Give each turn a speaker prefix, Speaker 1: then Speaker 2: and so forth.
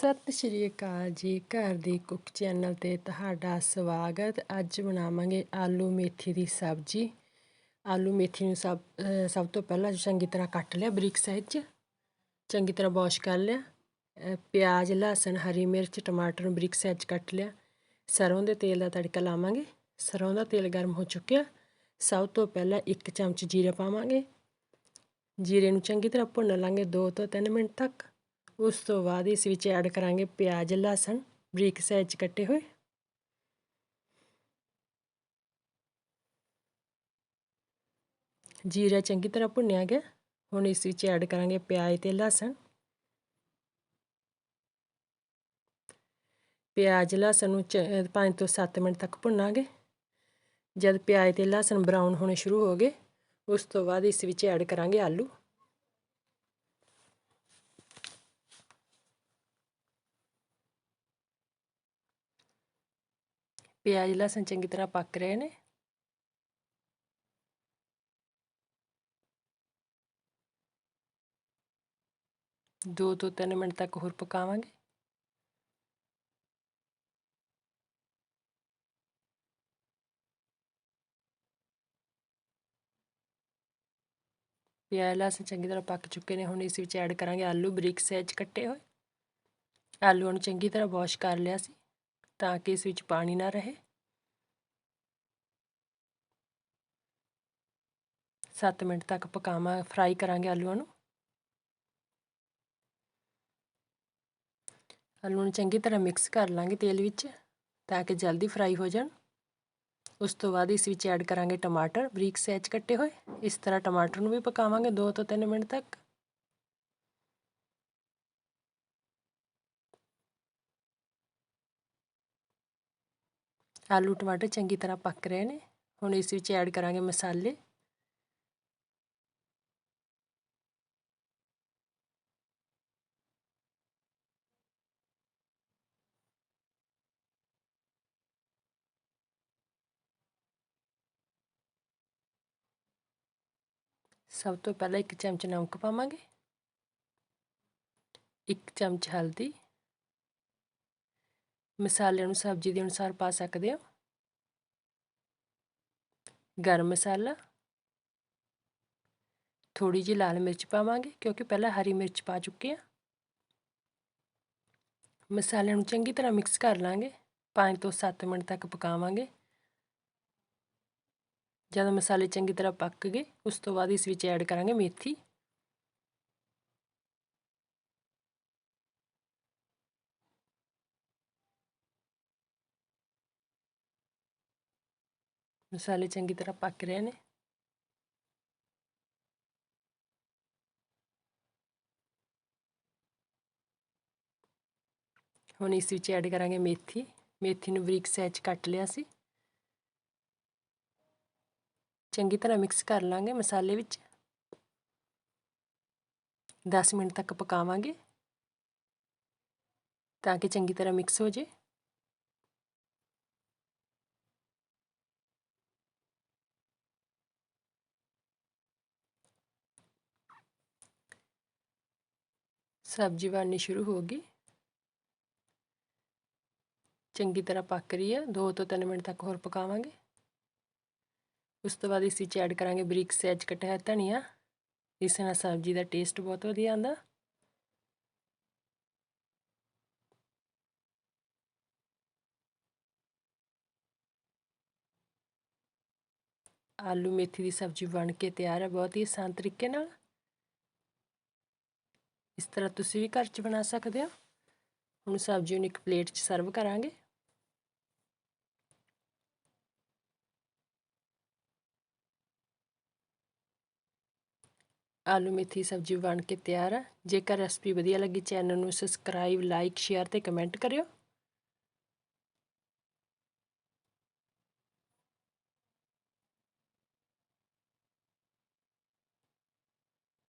Speaker 1: ਸਤਿ ਸ਼੍ਰੀ ਅਕਾਲ ਜੀ, ਘਰ ਦੀ ਕੁੱਕ ਚੈਨਲ ਤੇ ਤੁਹਾਡਾ ਸਵਾਗਤ। ਅੱਜ ਬਣਾਵਾਂਗੇ ਆਲੂ ਮੇਥੀ ਦੀ ਸਬਜ਼ੀ। ਆਲੂ ਮੇਥੀ ਨੂੰ ਸਭ ਸਭ ਤੋਂ ਪਹਿਲਾਂ ਚੰਗੀ ਤਰ੍ਹਾਂ ਕੱਟ ਲਿਆ, ਬਰੀਕ ਸਾਈਜ਼ 'ਚ। ਚੰਗੀ ਤਰ੍ਹਾਂ ਵਾਸ਼ ਕਰ ਲਿਆ। ਪਿਆਜ਼, ਲਸਣ, ਹਰੀ ਮਿਰਚ, ਟਮਾਟਰ ਨੂੰ ਬਰੀਕ ਸਾਈਜ਼ 'ਚ ਕੱਟ ਲਿਆ। ਸਰੋਂ ਦੇ ਤੇਲ ਦਾ ਤੜਕਾ ਲਾਵਾਂਗੇ। ਸਰੋਂ ਦਾ ਤੇਲ ਗਰਮ ਹੋ ਚੁੱਕਿਆ। ਸਭ ਤੋਂ ਪਹਿਲਾਂ ਇੱਕ ਚਮਚ ਜੀਰਾ ਪਾਵਾਂਗੇ। ਜੀਰੇ ਨੂੰ ਚੰਗੀ ਤਰ੍ਹਾਂ ਭੁੰਨ ਲਾਂਗੇ 2 ਤੋਂ 3 ਮਿੰਟ ਤੱਕ। ਉਸ ਤੋਂ ਬਾਅਦ ਇਸ ਵਿੱਚ ਐਡ ਕਰਾਂਗੇ ਪਿਆਜ਼, ਲਸਣ, ਬਰੀਕ ਸਾਈਜ਼ ਕੱਟੇ ਹੋਏ। ਜੀਰਾ ਚੰਗੀ ਤਰ੍ਹਾਂ ਭੁੰਨਿਆ ਗਿਆ। ਹੁਣ ਇਸ ਵਿੱਚ ਐਡ ਕਰਾਂਗੇ ਪਿਆਜ਼ ਤੇ ਲਸਣ। ਪਿਆਜ਼, ਲਸਣ ਨੂੰ 5 ਤੋਂ 7 ਮਿੰਟ ਤੱਕ ਭੁੰਨਾਂਗੇ। ਜਦ ਪਿਆਜ਼ ਤੇ ਲਸਣ ਬਰਾਊਨ ਹੋਣੇ ਸ਼ੁਰੂ ਹੋ ਗਏ, ਉਸ ਤੋਂ ਬਾਅਦ ਇਸ ਵਿੱਚ ਐਡ ਕਰਾਂਗੇ ਆਲੂ। ਪਿਆਜ਼ ਲਸਣ ਚੰਗੀ ਤਰ੍ਹਾਂ ਪੱਕ ਰਹੇ ਨੇ ਦੋ ਤੋਂ ਤਿੰਨ ਮਿੰਟ ਤੱਕ ਹੋਰ ਪਕਾਵਾਂਗੇ ਪਿਆਜ਼ ਲਸਣ ਚੰਗੀ ਤਰ੍ਹਾਂ ਪੱਕ ਚੁੱਕੇ ਨੇ ਹੁਣ ਇਸ ਵਿੱਚ ਐਡ ਕਰਾਂਗੇ ਆਲੂ ਬਰੀਕ ਸਾਈਜ਼ ਕੱਟੇ ਹੋਏ ਆਲੂਆਂ ਨੂੰ ਚੰਗੀ ਤਰ੍ਹਾਂ ਵਾਸ਼ ਕਰ ਲਿਆ ਸੀ ਤਾਂ ਕਿ ਇਸ ਵਿੱਚ ਪਾਣੀ ਨਾ ਰਹੇ। 7 ਮਿੰਟ ਤੱਕ ਪਕਾਵਾਂ, ਫਰਾਈ ਕਰਾਂਗੇ ਆਲੂਆਂ ਨੂੰ। ਆਲੂ ਨੂੰ ਚੰਗੀ ਤਰ੍ਹਾਂ ਮਿਕਸ ਕਰ ਲਾਂਗੇ ਤੇਲ ਵਿੱਚ, ਤਾਂ ਕਿ ਜਲਦੀ ਫਰਾਈ ਹੋ ਜਾਣ। ਉਸ ਤੋਂ ਬਾਅਦ ਇਸ ਵਿੱਚ ਐਡ ਕਰਾਂਗੇ ਟਮਾਟਰ, ਬਰੀਕ ਸਾਈਜ਼ ਕੱਟੇ ਹੋਏ। ਇਸ ਤਰ੍ਹਾਂ ਟਮਾਟਰ ਨੂੰ ਵੀ ਪਕਾਵਾਂਗੇ 2 ਤੋਂ 3 ਮਿੰਟ ਤੱਕ। ਆਲੂ ਟਮਾਟਰ ਚੰਗੀ ਤਰ੍ਹਾਂ ਪੱਕ ਰਹੇ ਨੇ। ਹੁਣ ਇਸ ਵਿੱਚ ਐਡ ਕਰਾਂਗੇ ਮਸਾਲੇ। ਸਭ ਤੋਂ ਪਹਿਲਾਂ ਇੱਕ ਚਮਚ ਨਮਕ ਪਾਵਾਂਗੇ। ਇੱਕ ਚਮਚ ਹਲਦੀ। ਮਸਾਲਿਆਂ ਨੂੰ ਸਬਜ਼ੀ ਦੇ ਅਨੁਸਾਰ ਪਾ ਸਕਦੇ ਹੋ। ਗਰਮ ਮਸਾਲਾ। ਥੋੜੀ ਜਿਹੀ ਲਾਲ ਮਿਰਚ ਪਾਵਾਂਗੇ, ਕਿਉਂਕਿ ਪਹਿਲਾਂ ਹਰੀ ਮਿਰਚ ਪਾ ਚੁੱਕੇ ਆ ਮਸਾਲਿਆਂ ਨੂੰ ਚੰਗੀ ਤਰ੍ਹਾਂ ਮਿਕਸ ਕਰ ਲਾਂਗੇ। 5 ਤੋਂ 7 ਮਿੰਟ ਤੱਕ ਪਕਾਵਾਂਗੇ। ਜਦੋਂ ਮਸਾਲੇ ਚੰਗੀ ਤਰ੍ਹਾਂ ਪੱਕ ਗਏ, ਉਸ ਤੋਂ ਬਾਅਦ ਇਸ ਵਿੱਚ ਐਡ ਕਰਾਂਗੇ ਮੇਥੀ। ਮਸਾਲੇ ਚੰਗੀ ਤਰ੍ਹਾਂ ਪੱਕ ਰਹੇ ਨੇ ਹੁਣ ਇਸ ਵਿੱਚ ਐਡ ਕਰਾਂਗੇ ਮੇਥੀ। ਮੇਥੀ ਨੂੰ ਬਰੀਕ ਸਾਈਜ਼ ਕੱਟ ਲਿਆ ਸੀ। ਚੰਗੀ ਤਰ੍ਹਾਂ ਮਿਕਸ ਕਰ ਲਾਂਗੇ ਮਸਾਲੇ ਵਿੱਚ। 10 ਮਿੰਟ ਤੱਕ ਪਕਾਵਾਂਗੇ। ਤਾਂ ਕਿ ਚੰਗੀ ਤਰ੍ਹਾਂ ਮਿਕਸ ਹੋ ਜੇ। ਸਬਜ਼ੀ ਬਣਨੀ ਸ਼ੁਰੂ ਹੋ ਗਈ। ਚੰਗੀ ਤਰ੍ਹਾਂ ਪੱਕ ਰਹੀ ਹੈ। 2 ਤੋਂ 3 ਮਿੰਟ ਤੱਕ ਹੋਰ ਪਕਾਵਾਂਗੇ। ਉਸ ਤੋਂ ਬਾਅਦ ਇਸ ਵਿੱਚ ਐਡ ਕਰਾਂਗੇ ਬਰੀਕ ਸਾਈਜ਼ ਕਟਿਆ ਧਨੀਆ। ਇਸ ਨਾਲ ਸਬਜ਼ੀ ਦਾ ਟੇਸਟ ਬਹੁਤ ਵਧੀਆ ਆਉਂਦਾ। ਆਲੂ ਮੇਥੀ ਦੀ ਸਬਜ਼ੀ ਬਣ ਕੇ ਤਿਆਰ ਹੈ। ਬਹੁਤ ਹੀ ਆਸਾਨ ਤਰੀਕੇ ਨਾਲ। ਇਸ ਤਰ੍ਹਾਂ ਤੁਸੀਂ ਵੀ ਘਰ 'ਚ ਬਣਾ ਸਕਦੇ ਹੋ। ਹੁਣ ਸਬਜ਼ੀ ਨੂੰ ਇੱਕ ਪਲੇਟ 'ਚ ਸਰਵ ਕਰਾਂਗੇ। ਆਲੂ ਮੇਥੀ ਸਬਜ਼ੀ ਬਣ ਕੇ ਤਿਆਰ ਹੈ ਜੇਕਰ ਰੈਸਪੀ ਵਧੀਆ ਲੱਗੀ, ਚੈਨਲ ਨੂੰ ਸਬਸਕ੍ਰਾਈਬ, ਲਾਈਕ, ਸ਼ੇਅਰ ਤੇ ਕਮੈਂਟ ਕਰਿਓ।